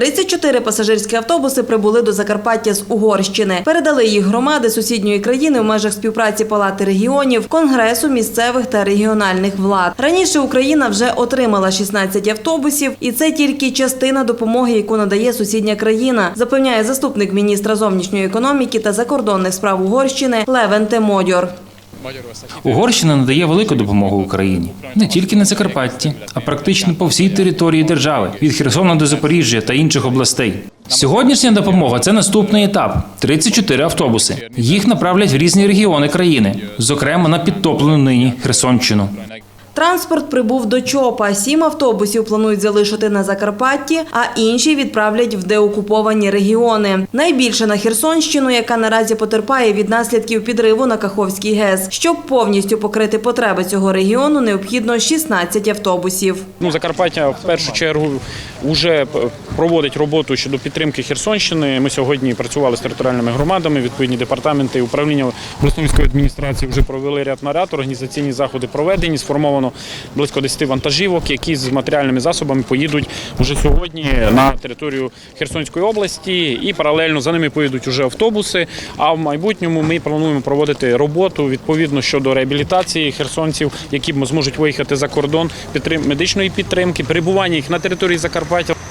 34 пасажирські автобуси прибули до Закарпаття з Угорщини. Передали їх громади сусідньої країни в межах співпраці Палати регіонів, Конгресу місцевих та регіональних влад. Раніше Україна вже отримала 16 автобусів, і це тільки частина допомоги, яку надає сусідня країна, запевняє заступник міністра зовнішньої економіки та закордонних справ Угорщини Левенте Модьор. Угорщина надає велику допомогу Україні не тільки на Закарпатті, а практично по всій території держави від Херсона до Запоріжжя та інших областей. Сьогоднішня допомога це наступний етап: 34 автобуси. Їх направлять в різні регіони країни, зокрема на підтоплену нині Херсонщину. Транспорт прибув до ЧОПа. Сім автобусів планують залишити на Закарпатті, а інші відправлять в деокуповані регіони. Найбільше на Херсонщину, яка наразі потерпає від наслідків підриву на Каховський ГЕС. Щоб повністю покрити потреби цього регіону, необхідно 16 автобусів. Ну, Закарпаття в першу чергу вже проводить роботу щодо підтримки Херсонщини. Ми сьогодні працювали з територіальними громадами, відповідні департаменти і управління Брестовської адміністрації вже провели ряд наряд, організаційні заходи проведені. Сформовано близько 10 вантажівок, які з матеріальними засобами поїдуть вже сьогодні на територію Херсонської області, і паралельно за ними поїдуть уже автобуси. А в майбутньому ми плануємо проводити роботу відповідно щодо реабілітації херсонців, які зможуть виїхати за кордон, медичної підтримки, перебування їх на території Закарпаття покупайте.